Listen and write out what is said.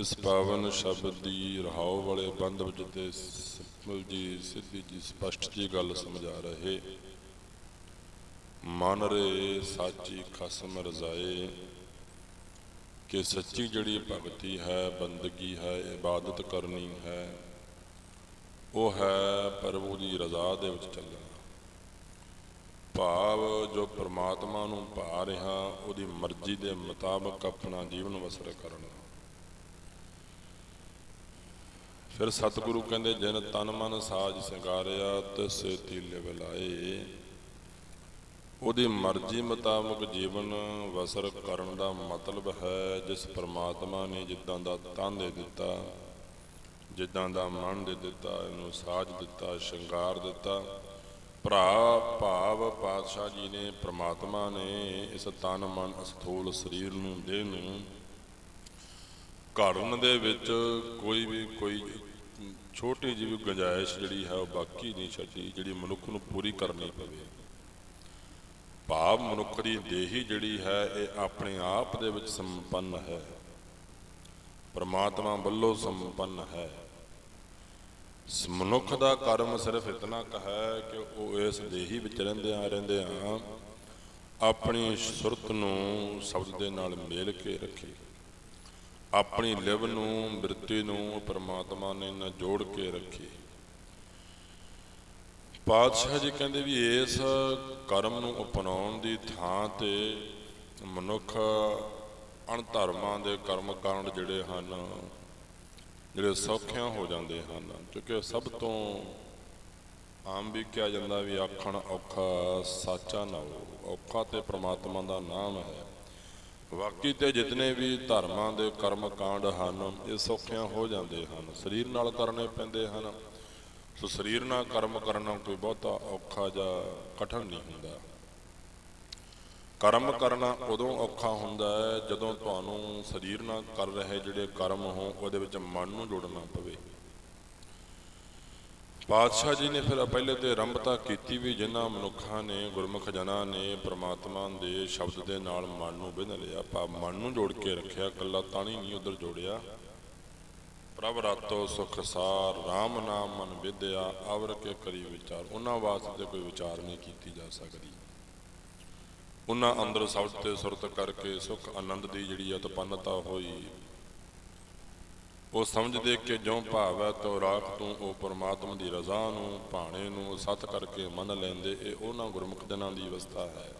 ਇਸ ਪਾਵਨ ਸ਼ਬਦ ਦੀ ਰਹਾਉ ਵਾਲੇ ਬੰਦ ਵਿੱਚ ਤੇ ਸਿੰਪਲ ਜੀ ਸਿੱਧੀ ਜੀ ਸਪਸ਼ਟ ਜੀ ਗੱਲ ਸਮਝਾ ਰਹੇ। ਮਨ ਰੇ ਸਾਚੀ ਖਸਮ ਰਜ਼ਾਏ, ਕਿ ਸੱਚੀ ਜਿਹੜੀ ਭਗਤੀ ਹੈ, ਬੰਦਗੀ ਹੈ, ਇਬਾਦਤ ਕਰਨੀ ਹੈ, ਉਹ ਹੈ ਪ੍ਰਭੂ ਦੀ ਰਜ਼ਾ ਦੇ ਵਿੱਚ ਚੱਲਣਾ। ਭਾਵ ਜੋ ਪ੍ਰਮਾਤਮਾ ਨੂੰ ਭਾ ਰਿਹਾ, ਉਹਦੀ ਮਰਜ਼ੀ ਦੇ ਮੁਤਾਬਕ ਆਪਣਾ ਜੀਵਨ ਵਸਰ ਕਰਨਾ। ਫਿਰ ਸਤਿਗੁਰੂ ਕਹਿੰਦੇ, ਜਿਨ ਤਨ ਮਨ ਸਾਜ ਸਿੰਗਾਰਿਆ, ਤਿਸ ਤੀਲੇ ਬਲਾਏ ਉਹਦੀ ਮਰਜ਼ੀ ਮੁਤਾਬਕ ਜੀਵਨ ਵਸਰ ਕਰਨ ਦਾ ਮਤਲਬ ਹੈ, ਜਿਸ ਪਰਮਾਤਮਾ ਨੇ ਜਿੱਦਾਂ ਦਾ ਤਨ ਦੇ ਦਿੱਤਾ, ਜਿੱਦਾਂ ਦਾ ਮਨ ਦੇ ਦਿੱਤਾ, ਇਹਨੂੰ ਸਾਜ ਦਿੱਤਾ, ਸ਼ਿੰਗਾਰ ਦਿੱਤਾ। ਭਰਾ ਭਾਵ ਪਾਤਸ਼ਾਹ ਜੀ ਨੇ, ਪ੍ਰਮਾਤਮਾ ਨੇ ਇਸ ਤਨ ਮਨ ਅਸਥੂਲ ਸਰੀਰ ਨੂੰ, ਦੇਹ ਨੂੰ ਘੜਨ ਦੇ ਵਿੱਚ ਕੋਈ ਵੀ, ਕੋਈ ਛੋਟੀ ਜਿਹੀ ਵੀ ਗੁੰਜਾਇਸ਼ ਜਿਹੜੀ ਹੈ, ਉਹ ਬਾਕੀ ਨਹੀਂ ਛੱਡੀ, ਜਿਹੜੀ ਮਨੁੱਖ ਨੂੰ ਪੂਰੀ ਕਰਨੀ ਪਵੇ। ਭਾਵ ਮਨੁੱਖ ਦੀ ਦੇਹੀ ਜਿਹੜੀ ਹੈ, ਇਹ ਆਪਣੇ ਆਪ ਦੇ ਵਿੱਚ ਸੰਪੰਨ ਹੈ। ਪਰਮਾਤਮਾ ਵੱਲੋਂ ਸੰਪੰਨ ਹੈ। ਮਨੁੱਖ ਦਾ ਕਰਮ ਸਿਰਫ ਇਤਨਾ ਕ ਹੈ ਕਿ ਉਹ ਇਸ ਦੇਹੀ ਵਿੱਚ ਰਹਿੰਦਿਆਂ ਰਹਿੰਦਿਆਂ ਆਪਣੀ ਸੁਰਤ ਨੂੰ ਸ਼ਬਦ ਦੇ ਨਾਲ ਮੇਲ ਕੇ ਰੱਖੇ। ਆਪਣੀ ਲਿਵ ਨੂੰ, ਬਿਰਤੀ ਨੂੰ, ਪਰਮਾਤਮਾ ਨੇ ਨਾ ਜੋੜ ਕੇ ਰੱਖੀ। ਪਾਤਸ਼ਾਹ ਜੀ ਕਹਿੰਦੇ ਵੀ ਇਸ ਕਰਮ ਨੂੰ ਅਪਣਾਉਣ ਦੀ ਥਾਂ ਤੇ ਮਨੁੱਖ ਅਣਧਰਮਾਂ ਦੇ ਕਰਮ ਕਾਂਡ ਜਿਹੜੇ ਹਨ, ਜਿਹੜੇ ਸੌਖਿਆਂ ਹੋ ਜਾਂਦੇ ਹਨ, ਕਿਉਂਕਿ ਸਭ ਤੋਂ ਆਮ ਵੀ ਕਿਹਾ ਜਾਂਦਾ ਵੀ ਆਖਣ ਔਖਾ ਸਾਚਾ ਨਾ ਹੋ ਔਖਾ ਤੇ ਪ੍ਰਮਾਤਮਾ ਦਾ ਨਾਮ ਹੈ। ਵਾਕੀ ਤੇ ਜਿਤਨੇ ਵੀ ਧਰਮਾਂ ਦੇ ਕਰਮ ਕਾਂਡ ਹਨ, ਇਹ ਸੌਖਿਆਂ ਹੋ ਜਾਂਦੇ ਹਨ, ਸਰੀਰ ਨਾਲ ਕਰਨੇ ਪੈਂਦੇ ਹਨ। ਸੋ ਸਰੀਰ ਨਾਲ ਕਰਮ ਕਰਨਾ ਕੋਈ ਬਹੁਤਾ ਔਖਾ ਜਾਂ ਕਠਿਨ ਨਹੀਂ ਹੁੰਦਾ। ਕਰਮ ਕਰਨਾ ਉਦੋਂ ਔਖਾ ਹੁੰਦਾ ਹੈ ਜਦੋਂ ਤੁਹਾਨੂੰ ਸਰੀਰ ਨਾਲ ਕਰ ਰਹੇ ਜਿਹੜੇ ਕਰਮ ਹੋ ਉਹਦੇ ਵਿੱਚ ਮਨ ਨੂੰ ਜੋੜਨਾ ਪਵੇ। ਪਾਤਸ਼ਾਹ ਜੀ ਨੇ ਫਿਰ ਪਹਿਲੇ ਤੇ ਆਰੰਭਤਾ ਕੀਤੀ ਵੀ ਜਿਨ੍ਹਾਂ ਮਨੁੱਖਾਂ ਨੇ ਗੁਰਮੁਖ ਜਨਾਂ ਨੇ ਪ੍ਰਮਾਤਮਾ ਦੇ ਸ਼ਬਦ ਦੇ ਨਾਲ ਮਨ ਨੂੰ ਬਿੰਨ ਲਿਆ, ਪਾ ਮਨ ਨੂੰ ਜੋੜ ਕੇ ਰੱਖਿਆ ਕੱਲਾ ਤਾਣੀ ਨਹੀਂ ਉਧਰ ਜੋੜਿਆ। ਪ੍ਰਭ ਰਾਤੋ ਸੁਖ ਸਾਰ RAM ਨਾਮ ਮਨ ਵਿਦਿਆ ਆਵਰ ਕੇ ਕਰੀ ਵਿਚਾਰ। ਉਹਨਾਂ ਵਾਸਤੇ ਕੋਈ ਵਿਚਾਰ ਨਹੀਂ ਕੀਤੀ ਜਾ ਸਕਦੀ। ਉਹਨਾਂ ਅੰਦਰ ਸ਼ਬਦ ਤੇ ਸੁਰਤ ਕਰਕੇ ਸੁਖ ਆਨੰਦ ਦੀ ਜਿਹੜੀ ਉਤਪੰਨਤਾ ਹੋਈ ਉਹ ਸਮਝਦੇ ਕਿ ਜੋ ਭਾਵ ਤੋ ਰਾਖ ਤੂੰ, ਉਹ ਪਰਮਾਤਮਾ ਦੀ ਰਜ਼ਾ ਨੂੰ, ਭਾਣੇ ਨੂੰ ਸਤ ਕਰਕੇ ਮੰਨ ਲੈਂਦੇ, ਇਹ ਉਹਨਾਂ ਗੁਰਮੁਖ ਜਨਾਂ ਦੀ ਅਵਸਥਾ ਹੈ।